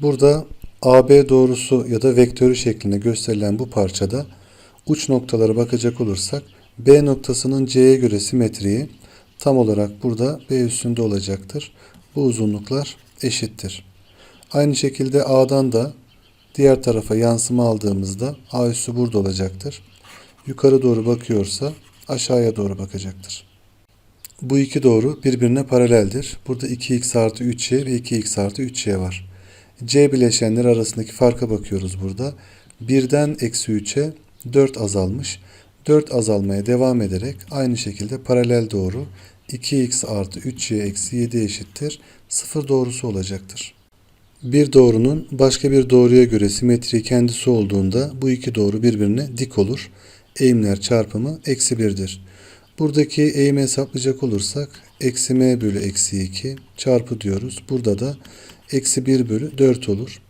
Burada AB doğrusu ya da vektörü şeklinde gösterilen bu parçada uç noktalara bakacak olursak B noktasının C'ye göre simetriği tam olarak burada B üstünde olacaktır. Bu uzunluklar eşittir. Aynı şekilde A'dan da diğer tarafa yansıma aldığımızda A üssü burada olacaktır. Yukarı doğru bakıyorsa aşağıya doğru bakacaktır. Bu iki doğru birbirine paraleldir. Burada 2x artı 3y ve 2x artı 3y var. C bileşenleri arasındaki farka bakıyoruz burada. 1'den eksi 3'e 4 azalmış. 4 azalmaya devam ederek aynı şekilde paralel doğru 2x artı 3y eksi 7 eşittir. 0 doğrusu olacaktır. Bir doğrunun başka bir doğruya göre simetriği kendisi olduğunda bu iki doğru birbirine dik olur. Eğimler çarpımı eksi 1'dir. Buradaki eğimi hesaplayacak olursak eksi m bölü eksi 2 çarpı diyoruz. Burada da eksi 1 bölü 4 olur.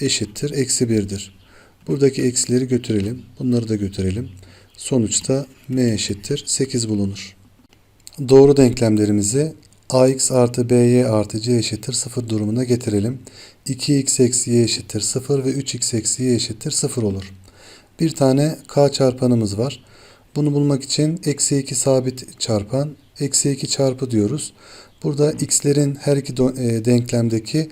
Eşittir eksi 1'dir. Buradaki eksileri götürelim. Bunları da götürelim. Sonuçta m eşittir 8 bulunur. Doğru denklemlerimizi ax artı by artı c eşittir 0 durumuna getirelim. 2x eksi y eşittir 0 ve 3x eksi y eşittir 0 olur. Bir tane k çarpanımız var. Bunu bulmak için eksi 2 sabit çarpan eksi 2 çarpı diyoruz. Burada x'lerin her iki e, denklemdeki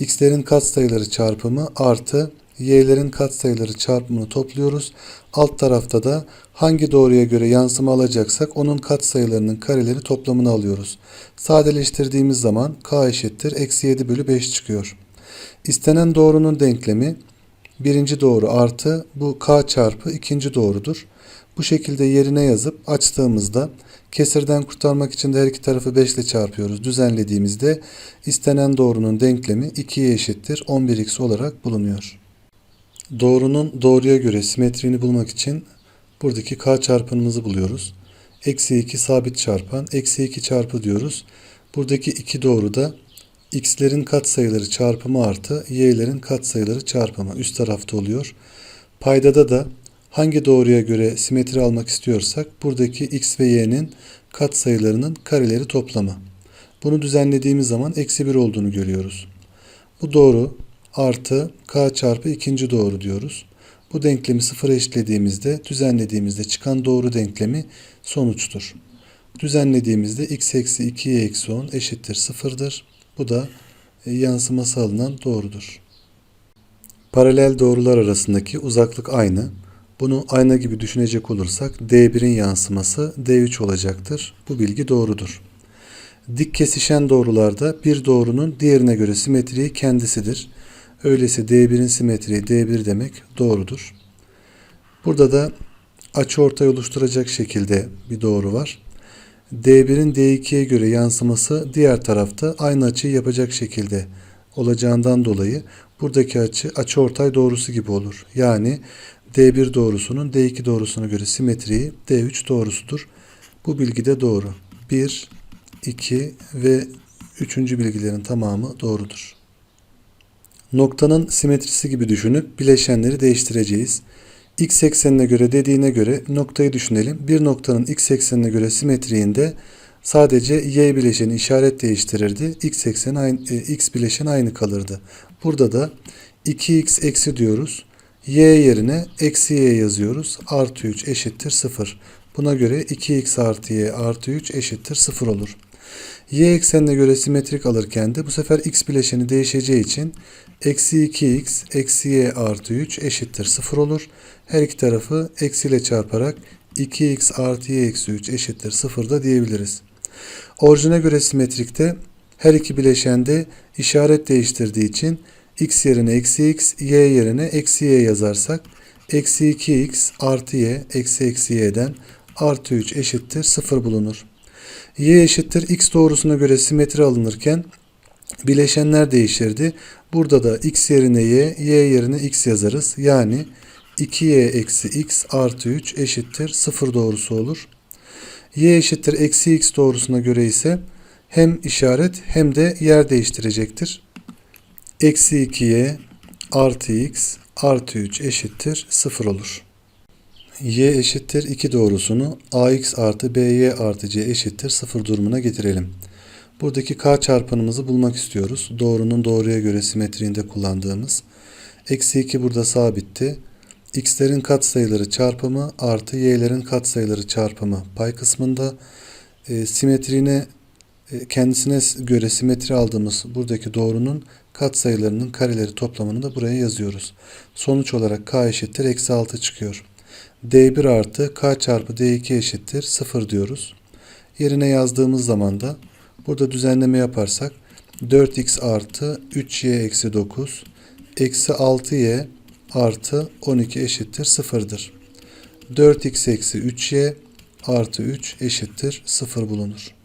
x'lerin katsayıları çarpımı artı y'lerin katsayıları çarpımını topluyoruz. Alt tarafta da hangi doğruya göre yansıma alacaksak onun katsayılarının kareleri toplamını alıyoruz. Sadeleştirdiğimiz zaman k eşittir eksi 7 bölü 5 çıkıyor. İstenen doğrunun denklemi birinci doğru artı bu k çarpı ikinci doğrudur. Bu şekilde yerine yazıp açtığımızda kesirden kurtarmak için de her iki tarafı 5 ile çarpıyoruz. Düzenlediğimizde istenen doğrunun denklemi 2'ye eşittir 11x olarak bulunuyor. Doğrunun doğruya göre simetriğini bulmak için buradaki k çarpanımızı buluyoruz. Eksi 2 sabit çarpan, eksi 2 çarpı diyoruz. Buradaki iki doğru da x'lerin katsayıları çarpımı artı y'lerin katsayıları çarpımı üst tarafta oluyor. Paydada da hangi doğruya göre simetri almak istiyorsak buradaki x ve y'nin katsayılarının kareleri toplamı. Bunu düzenlediğimiz zaman eksi 1 olduğunu görüyoruz. Bu doğru artı k çarpı ikinci doğru diyoruz. Bu denklemi sıfıra eşitlediğimizde düzenlediğimizde çıkan doğru denklemi sonuçtur. Düzenlediğimizde x eksi 2y eksi 10 eşittir sıfırdır. Bu da e, yansıması alınan doğrudur. Paralel doğrular arasındaki uzaklık aynı. Bunu ayna gibi düşünecek olursak D1'in yansıması D3 olacaktır. Bu bilgi doğrudur. Dik kesişen doğrularda bir doğrunun diğerine göre simetriği kendisidir. Öyleyse D1'in simetriği D1 demek doğrudur. Burada da açıortay oluşturacak şekilde bir doğru var. D1'in D2'ye göre yansıması diğer tarafta aynı açıyı yapacak şekilde olacağından dolayı buradaki açı açıortay doğrusu gibi olur. Yani D1 doğrusunun D2 doğrusuna göre simetriği D3 doğrusudur. Bu bilgi de doğru. 1, 2 ve 3. bilgilerin tamamı doğrudur. Noktanın simetrisi gibi düşünüp bileşenleri değiştireceğiz. X eksenine göre dediğine göre noktayı düşünelim. Bir noktanın x eksenine göre simetriğinde sadece y bileşeni işaret değiştirirdi. X ekseni aynı, e, x bileşen aynı kalırdı. Burada da 2x eksi diyoruz. Y yerine eksi y yazıyoruz. Artı 3 eşittir 0. Buna göre 2x artı y artı 3 eşittir 0 olur. Y eksenine göre simetrik alırken de bu sefer x bileşeni değişeceği için eksi 2x eksi y artı 3 eşittir 0 olur. Her iki tarafı eksiyle çarparak 2x artı y eksi 3 eşittir 0 da diyebiliriz. Orijine göre simetrikte her iki bileşende işaret değiştirdiği için x yerine eksi x, y yerine eksi y yazarsak eksi 2x artı y eksi eksi y'den artı 3 eşittir 0 bulunur. y eşittir x doğrusuna göre simetri alınırken bileşenler değişirdi. Burada da x yerine y, y yerine x yazarız. Yani 2y eksi x artı 3 eşittir 0 doğrusu olur. y eşittir eksi x doğrusuna göre ise hem işaret hem de yer değiştirecektir. Eksi 2y artı x artı 3 eşittir 0 olur. y eşittir 2 doğrusunu ax artı by artı c eşittir 0 durumuna getirelim. Buradaki k çarpanımızı bulmak istiyoruz. Doğrunun doğruya göre simetriğinde kullandığımız. Eksi 2 burada sabitti. x'lerin katsayıları çarpımı artı y'lerin katsayıları çarpımı pay kısmında e, simetriğine kendisine göre simetri aldığımız buradaki doğrunun katsayılarının kareleri toplamını da buraya yazıyoruz. Sonuç olarak k eşittir eksi 6 çıkıyor. d1 artı k çarpı d2 eşittir 0 diyoruz. Yerine yazdığımız zaman da burada düzenleme yaparsak 4x artı 3y eksi 9 eksi 6y artı 12 eşittir 0'dır. 4x eksi 3y artı 3 eşittir 0 bulunur.